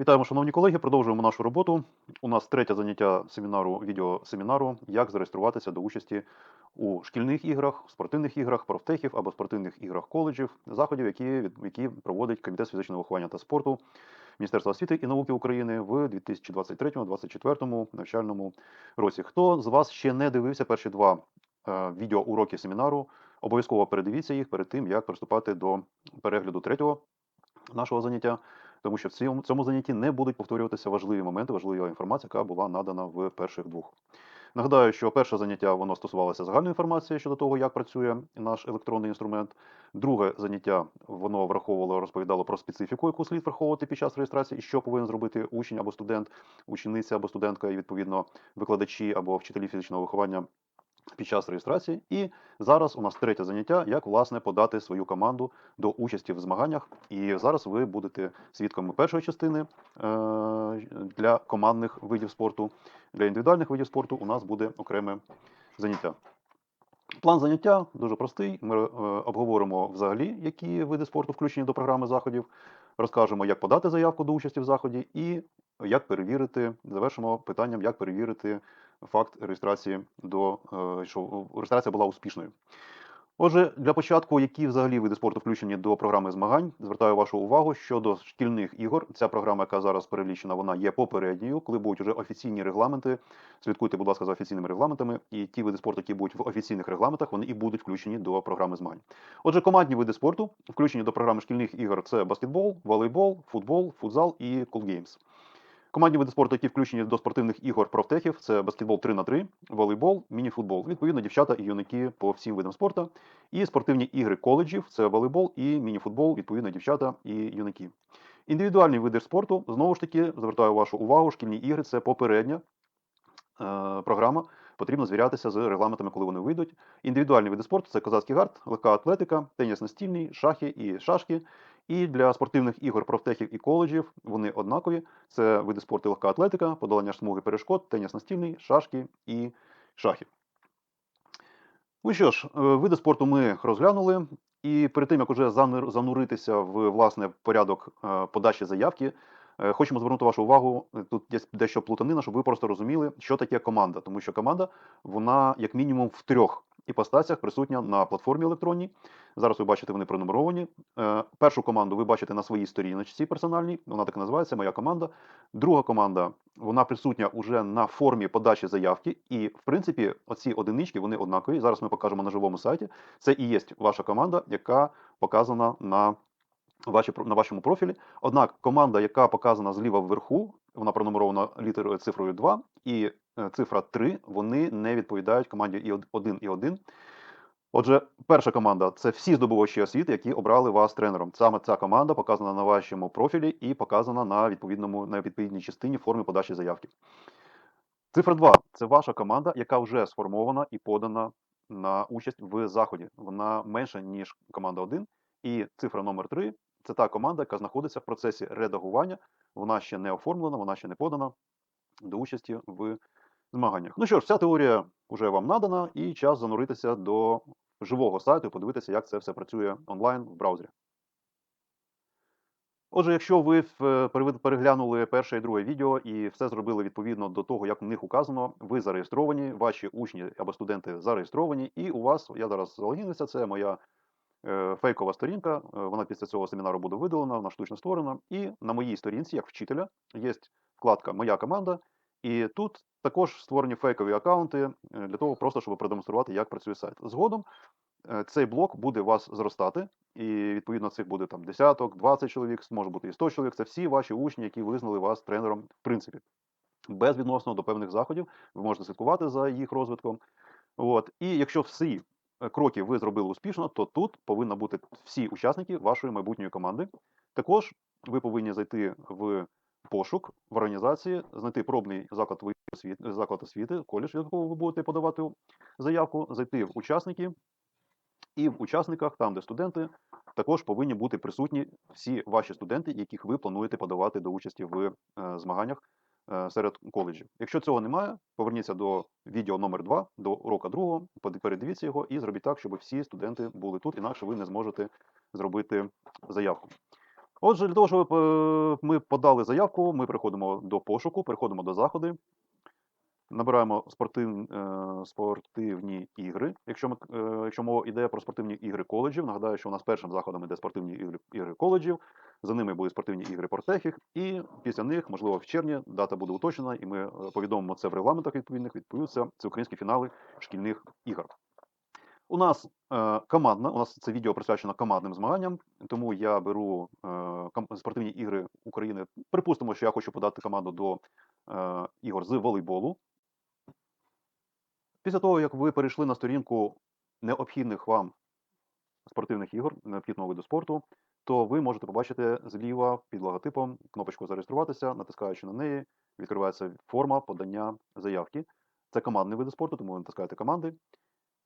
Вітаємо, шановні колеги. Продовжуємо нашу роботу. У нас третє заняття семінару, відеосемінару, як зареєструватися до участі у шкільних іграх, спортивних іграх, профтехів або спортивних іграх коледжів, заходів, які, які проводить Комітет з фізичного виховання та спорту Міністерства освіти і науки України в 2023-2024 навчальному році. Хто з вас ще не дивився перші два е, відеоуроки семінару, обов'язково передивіться їх перед тим, як приступати до перегляду третього нашого заняття тому що в цьому, цьому занятті не будуть повторюватися важливі моменти, важлива інформація, яка була надана в перших двох. Нагадаю, що перше заняття воно стосувалося загальної інформації щодо того, як працює наш електронний інструмент. Друге заняття воно враховувало, розповідало про специфіку, яку слід враховувати під час реєстрації, і що повинен зробити учень або студент, учениця або студентка, і відповідно викладачі або вчителі фізичного виховання під час реєстрації. І зараз у нас третє заняття, як власне подати свою команду до участі в змаганнях. І зараз ви будете свідками першої частини е, для командних видів спорту. Для індивідуальних видів спорту у нас буде окреме заняття. План заняття дуже простий. Ми е, обговоримо взагалі, які види спорту включені до програми заходів, розкажемо, як подати заявку до участі в заході, і як перевірити, завершимо питанням, як перевірити факт реєстрації до е, що реєстрація була успішною. Отже, для початку, які взагалі види спорту включені до програми змагань, звертаю вашу увагу щодо шкільних ігор. Ця програма, яка зараз перелічена, вона є попередньою. Коли будуть вже офіційні регламенти, слідкуйте, будь ласка, за офіційними регламентами. І ті види спорту, які будуть в офіційних регламентах, вони і будуть включені до програми змагань. Отже, командні види спорту включені до програми шкільних ігор: це баскетбол, волейбол, футбол, футзал і Cool Games. Командні види спорту, які включені до спортивних ігор профтехів, це баскетбол 3 на 3 волейбол, мініфутбол. Відповідно, дівчата і юнаки по всім видам спорту. І спортивні ігри коледжів це волейбол і мініфутбол, відповідно, дівчата і юнаки. Індивідуальні види спорту, знову ж таки, звертаю вашу увагу, шкільні ігри це попередня е, програма. Потрібно звірятися з регламентами, коли вони вийдуть. Індивідуальні види спорту це козацький гард, легка атлетика, теніс настільний, шахи і шашки. І для спортивних ігор профтехів і коледжів вони однакові. Це види спорту легка атлетика, подолання смуги перешкод, теніс настільний, шашки і шахи. Ну що ж, е, види спорту ми розглянули. І перед тим, як уже зануритися в власне порядок е, подачі заявки, е, хочемо звернути вашу увагу. Тут дещо плутанина, щоб ви просто розуміли, що таке команда. Тому що команда, вона як мінімум в трьох іпостасях присутня на платформі електронній. Зараз ви бачите, вони пронумеровані. Е, Першу команду ви бачите на своїй сторіночці персональній, вона так і називається Моя команда. Друга команда вона присутня уже на формі подачі заявки, і в принципі, оці одинички вони однакові. Зараз ми покажемо на живому сайті. Це і є ваша команда, яка показана на ваші, на вашому профілі. Однак команда, яка показана зліва вверху, вона пронумерована літерою цифрою 2 і цифра 3, вони не відповідають команді і 1 і 1. Отже, перша команда це всі здобувачі освіти, які обрали вас тренером. Саме ця команда показана на вашому профілі і показана на відповідному на відповідній частині форми подачі заявки. Цифра 2 це ваша команда, яка вже сформована і подана на участь в заході. Вона менша, ніж команда 1. І цифра номер 3 це та команда, яка знаходиться в процесі редагування. Вона ще не оформлена, вона ще не подана до участі в змаганнях. Ну що ж, вся теорія вже вам надана, і час зануритися до живого сайту і подивитися, як це все працює онлайн в браузері. Отже, якщо ви е, переглянули перше і друге відео і все зробили відповідно до того, як в них указано, ви зареєстровані, ваші учні або студенти зареєстровані, і у вас, я зараз залогінився, це моя е, фейкова сторінка. е, Вона після цього семінару буде видалена, вона штучно створена. І на моїй сторінці, як вчителя, є вкладка Моя команда. І тут також створені фейкові аккаунти е, для того, просто щоб продемонструвати, як працює сайт. Згодом е, цей блок буде вас зростати, і відповідно цих буде там десяток, 20 чоловік, може бути і 100 чоловік. Це всі ваші учні, які визнали вас тренером, в принципі, безвідносно до певних заходів. Ви можете слідкувати за їх розвитком. От. І якщо всі е, кроки ви зробили успішно, то тут повинні бути всі учасники вашої майбутньої команди. Також ви повинні зайти в пошук в організації, знайти пробний заклад освіти, заклад освіти, коледж, в якого ви будете подавати заявку, зайти в учасники, і в учасниках, там, де студенти, також повинні бути присутні всі ваші студенти, яких ви плануєте подавати до участі в е, змаганнях е, серед коледжів. Якщо цього немає, поверніться до відео номер 2 до урока другого, передивіться його і зробіть так, щоб всі студенти були тут, інакше ви не зможете зробити заявку. Отже, для того, щоб е, ми подали заявку, ми переходимо до пошуку, переходимо до заходи, набираємо спортив, е, спортивні ігри. Якщо, ми, е, якщо мова йде про спортивні ігри коледжів, нагадаю, що у нас першим заходом йде спортивні ігри, ігри коледжів, за ними були спортивні ігри портехів, і після них, можливо, в червні дата буде уточнена, і ми е, повідомимо це в регламентах відповідних, відповідаються це українські фінали шкільних ігор. У нас е, командна, у нас це відео присвячено командним змаганням, тому я беру е, спортивні ігри України. Припустимо, що я хочу подати команду до е, ігор з волейболу. Після того, як ви перейшли на сторінку необхідних вам спортивних ігор, необхідного виду спорту, то ви можете побачити зліва під логотипом кнопочку зареєструватися, натискаючи на неї, відкривається форма подання заявки. Це командний вид спорту, тому ви натискаєте команди,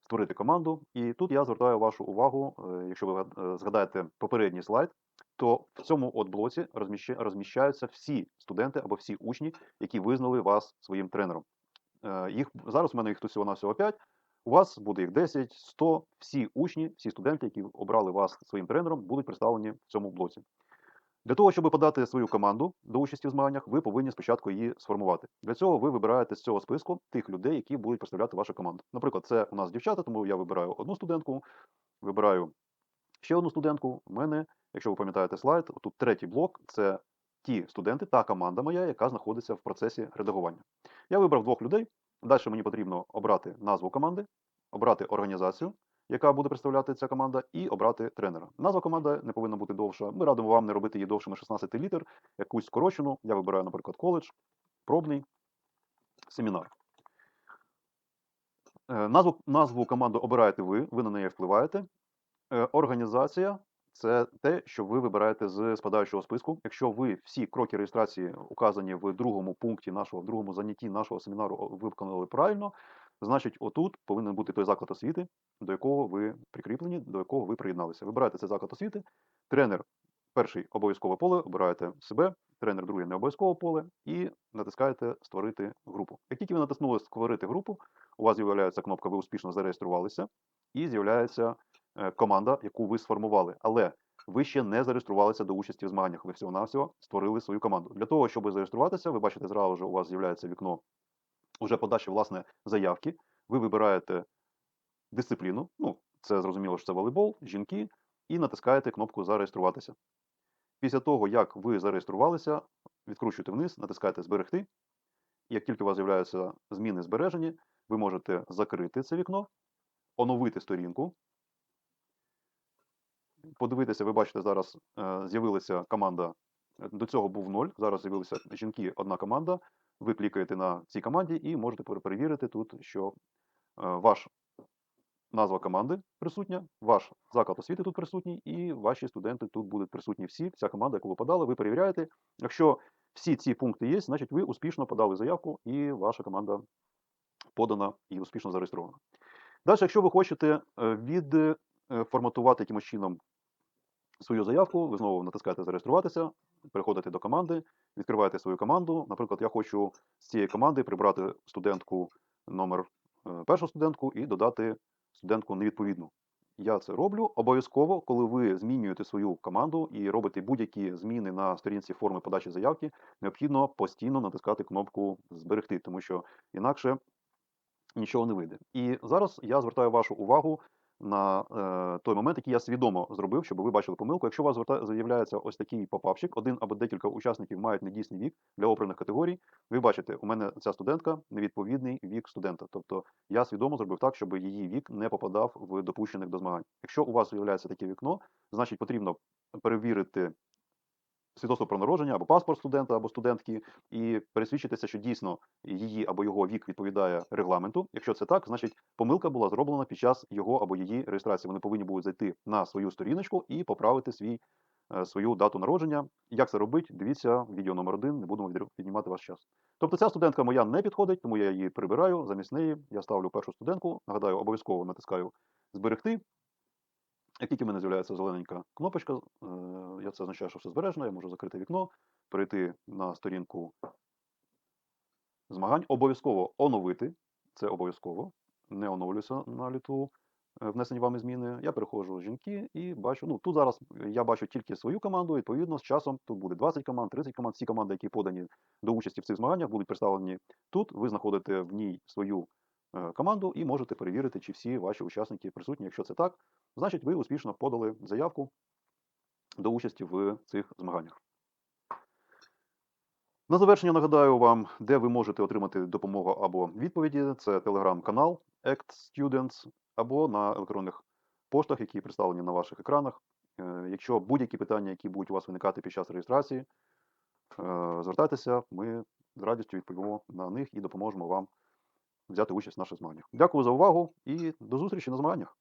створити команду. І тут я звертаю вашу увагу, е, якщо ви е, згадаєте попередній слайд, то в цьому от блоці розміщаються всі студенти або всі учні, які визнали вас своїм тренером. Е, Їх зараз у мене їх тут всього на всього 5. У вас буде їх 10, 100. Всі учні, всі студенти, які обрали вас своїм тренером, будуть представлені в цьому блоці. Для того, щоб подати свою команду до участі в змаганнях, ви повинні спочатку її сформувати. Для цього ви вибираєте з цього списку тих людей, які будуть представляти вашу команду. Наприклад, це у нас дівчата, тому я вибираю одну студентку, вибираю ще одну студентку. У мене, якщо ви пам'ятаєте слайд, тут третій блок це ті студенти, та команда моя, яка знаходиться в процесі редагування. Я вибрав двох людей. Далі мені потрібно обрати назву команди, обрати організацію, яка буде представляти ця команда, і обрати тренера. Назва команди не повинна бути довша. Ми радимо вам не робити її довшими 16 літер, якусь скорочену. Я вибираю, наприклад, коледж, пробний, семінар. Е, Назву, назву команди обираєте ви, ви на неї впливаєте. Е, Організація це те, що ви вибираєте з спадаючого списку. Якщо ви всі кроки реєстрації, указані в другому пункті нашого, в другому занятті нашого семінару, виконали правильно, значить, отут повинен бути той заклад освіти, до якого ви прикріплені, до якого ви приєдналися. Вибираєте цей заклад освіти, тренер перший обов'язкове поле, обираєте себе, тренер другий не обов'язкове поле, і натискаєте Створити групу. Як тільки ви натиснули Створити групу, у вас з'являється кнопка Ви успішно зареєструвалися, і з'являється команда, яку ви сформували. Але ви ще не зареєструвалися до участі в змаганнях. Ви всього-навсього створили свою команду. Для того, щоб зареєструватися, ви бачите, зразу ж у вас з'являється вікно уже подачі власне заявки. Ви вибираєте дисципліну. Ну, це зрозуміло, що це волейбол, жінки, і натискаєте кнопку Зареєструватися. Після того, як ви зареєструвалися, відкручуєте вниз, натискаєте Зберегти. Як тільки у вас з'являються зміни збережені, ви можете закрити це вікно, оновити сторінку. Подивитися, ви бачите, зараз е, з'явилася команда. е, До цього був 0, зараз з'явилися жінки, одна команда. Ви клікаєте на цій команді і можете перевірити тут, що е, ваш назва команди присутня, ваш заклад освіти тут присутній, і ваші студенти тут будуть присутні всі, вся команда, яку ви подали, ви перевіряєте. Якщо всі ці пункти є, значить ви успішно подали заявку, і ваша команда подана і успішно зареєстрована. Далі, якщо ви хочете відформатувати якимось чином свою заявку, ви знову натискаєте зареєструватися, переходите до команди, відкриваєте свою команду. Наприклад, я хочу з цієї команди прибрати студентку номер е, першу студентку і додати студентку невідповідну. Я це роблю обов'язково, коли ви змінюєте свою команду і робите будь-які зміни на сторінці форми подачі заявки, необхідно постійно натискати кнопку Зберегти, тому що інакше нічого не вийде. І зараз я звертаю вашу увагу на е, той момент, який я свідомо зробив, щоб ви бачили помилку. Якщо у вас з'являється ось такий попавчик, один або декілька учасників мають недійсний вік для обраних категорій. Ви бачите, у мене ця студентка невідповідний вік студента. Тобто я свідомо зробив так, щоб її вік не попадав в допущених до змагань. Якщо у вас з'являється таке вікно, значить потрібно перевірити свідоцтво про народження або паспорт студента або студентки, і пересвідчитися, що дійсно її або його вік відповідає регламенту. Якщо це так, значить помилка була зроблена під час його або її реєстрації. Вони повинні будуть зайти на свою сторіночку і поправити свій, е, свою дату народження. Як це робить? Дивіться відео номер один, не будемо віднімати ваш час. Тобто ця студентка моя не підходить, тому я її прибираю. Замість неї я ставлю першу студентку. Нагадаю, обов'язково натискаю зберегти. Як тільки в мене з'являється зелененька кнопочка, е, я це означає, що все збережено, я можу закрити вікно, перейти на сторінку змагань, обов'язково оновити. Це обов'язково. Не оновлюся на літу. е, внесені вами зміни. Я переходжу жінки і бачу. Ну тут зараз я бачу тільки свою команду. Відповідно, з часом тут буде 20 команд, 30 команд. Всі команди, які подані до участі в цих змаганнях, будуть представлені тут. Ви знаходите в ній свою команду і можете перевірити, чи всі ваші учасники присутні. Якщо це так, значить ви успішно подали заявку до участі в цих змаганнях. На завершення нагадаю вам, де ви можете отримати допомогу або відповіді. Це телеграм-канал ACT Students або на електронних поштах, які представлені на ваших екранах. Е, Якщо будь-які питання, які будуть у вас виникати під час реєстрації, е, звертайтеся, ми з радістю відповімо на них і допоможемо вам взяти участь в наших змаганнях. Дякую за увагу і до зустрічі на змаганнях.